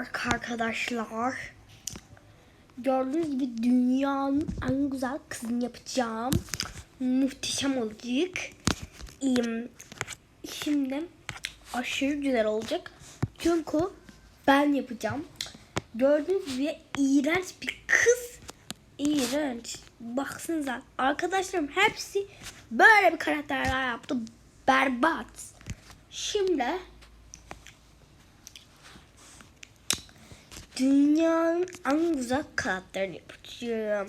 Evet arkadaşlar. Gördüğünüz gibi dünyanın en güzel kızını yapacağım. Muhteşem olacak. Şimdi aşırı güzel olacak. Çünkü ben yapacağım. Gördüğünüz gibi iğrenç bir kız. İğrenç. Baksanıza. Arkadaşlarım hepsi böyle bir karakterler yaptı. Berbat. Şimdi dünyanın en güzel karakterini yapacağım.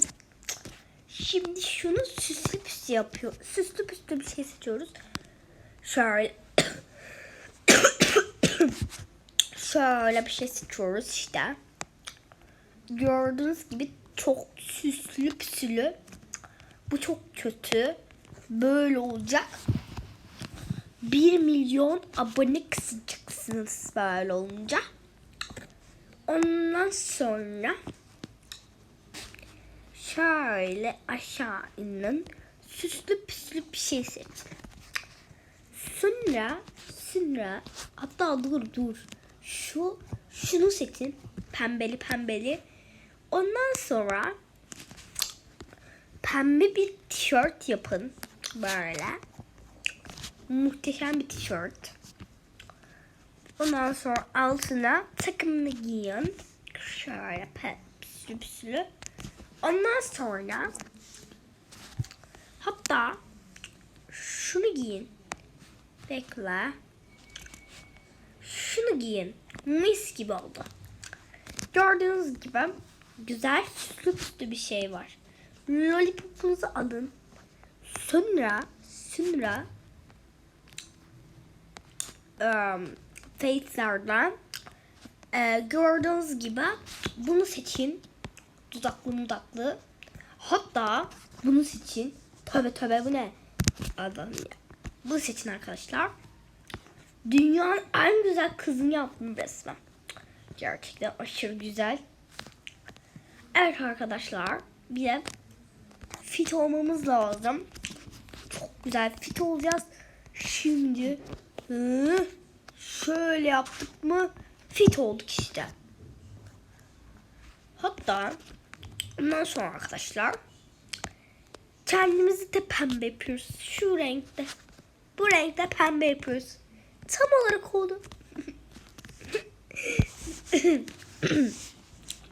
Şimdi şunu süslü püslü yapıyor. Süslü püslü bir şey seçiyoruz. Şöyle şöyle bir şey seçiyoruz işte. Gördüğünüz gibi çok süslü püslü. Bu çok kötü. Böyle olacak. 1 milyon abone kısacaksınız böyle olunca. Ondan sonra şöyle aşağı inin. Süslü püslü bir şey seçin. Sonra sonra hatta dur dur. Şu şunu seçin. Pembeli pembeli. Ondan sonra pembe bir tişört yapın. Böyle. Muhteşem bir tişört. Ondan sonra altına takımını giyin. Şöyle püslü püslü. Ondan sonra hatta şunu giyin. Bekle. Şunu giyin. Mis gibi oldu. Gördüğünüz gibi güzel süslü püslü bir şey var. Lollipopunuzu alın. Sonra sonra um, Face'lerden e, gördüğünüz gibi bunu seçin. Dudaklı mudaklı. Hatta bunu seçin. Töbe töbe bu ne? Adam ya. Bunu seçin arkadaşlar. Dünyanın en güzel kızını yaptım resmen. Gerçekten aşırı güzel. Evet arkadaşlar. Bir de fit olmamız lazım. Çok güzel fit olacağız. Şimdi hı, şöyle yaptık mı fit olduk işte. Hatta ondan sonra arkadaşlar kendimizi de pembe yapıyoruz. Şu renkte. Bu renkte pembe yapıyoruz. Tam olarak oldu.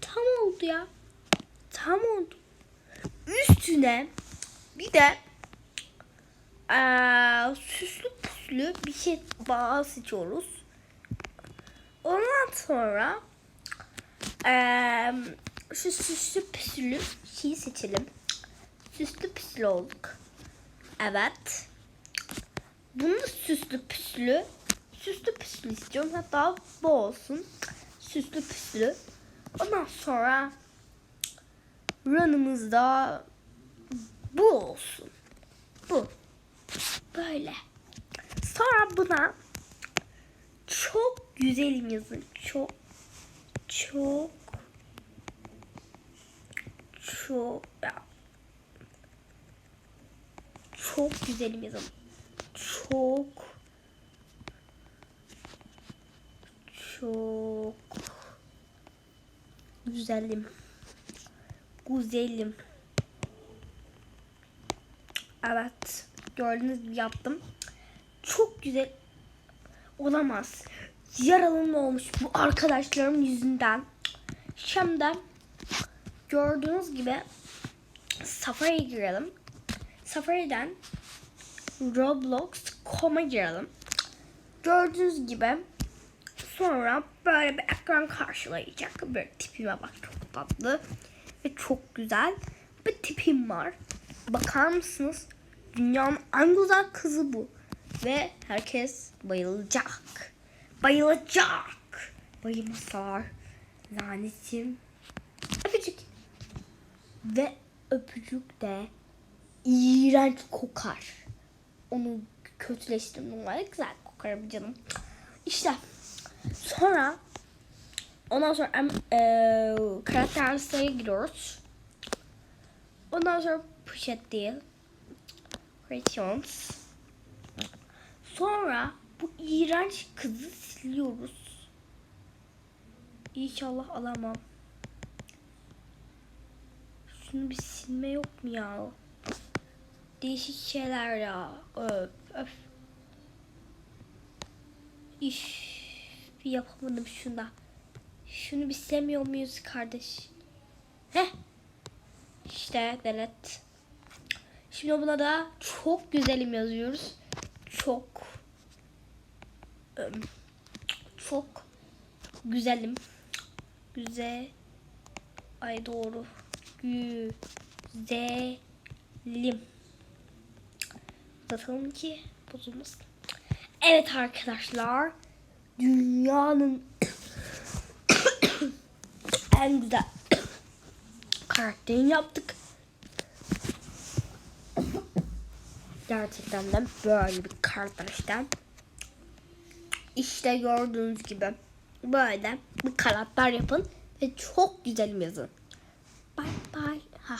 Tam oldu ya. Tam oldu. Üstüne bir de eee, süslü püslü bir şey bağ seçiyoruz. Ondan sonra eee, şu süslü püslü şeyi seçelim. Süslü püslü olduk. Evet. Bunu süslü püslü. Süslü püslü istiyorum. Hatta bu olsun. Süslü püslü. Ondan sonra runımızda bu olsun. Bu. Böyle. Sonra buna çok güzelim yazın. Çok çok çok ya çok güzelim yazın. Çok çok güzelim. Güzelim. Evet. Gördüğünüz gibi yaptım. Çok güzel olamaz. Yaralım olmuş bu arkadaşlarım yüzünden. Şimdi gördüğünüz gibi Safari'ye girelim. Safari'den Roblox.com'a girelim. Gördüğünüz gibi sonra böyle bir ekran karşılayacak. Böyle tipime bak çok tatlı ve çok güzel bir tipim var. Bakar mısınız? Dünyanın en güzel kızı bu. Ve herkes bayılacak. Bayılacak. Bayılmasalar lanetim. Öpücük. Ve öpücük de iğrenç kokar. Onu kötüleştirdim. Var güzel kokar canım. İşte sonra ondan sonra eee karakter listeye giriyoruz. Ondan sonra poşet değil. Creations. Sonra bu iğrenç kızı siliyoruz. İnşallah alamam. Şunu bir silme yok mu ya? Değişik şeyler ya. Öf öf. İş bir yapamadım şunda. Şunu bir sevmiyor muyuz kardeş? Heh. İşte denet. Şimdi buna da çok güzelim yazıyoruz. Çok çok güzelim. Güzel. Ay doğru. Güzelim. Bakalım ki bozulmasın. Evet arkadaşlar. Dünyanın en güzel karakterini yaptık. Gerçekten de böyle bir karakter. İşte gördüğünüz gibi böyle bir karakter yapın ve çok güzel yazın. Bye bye. Ha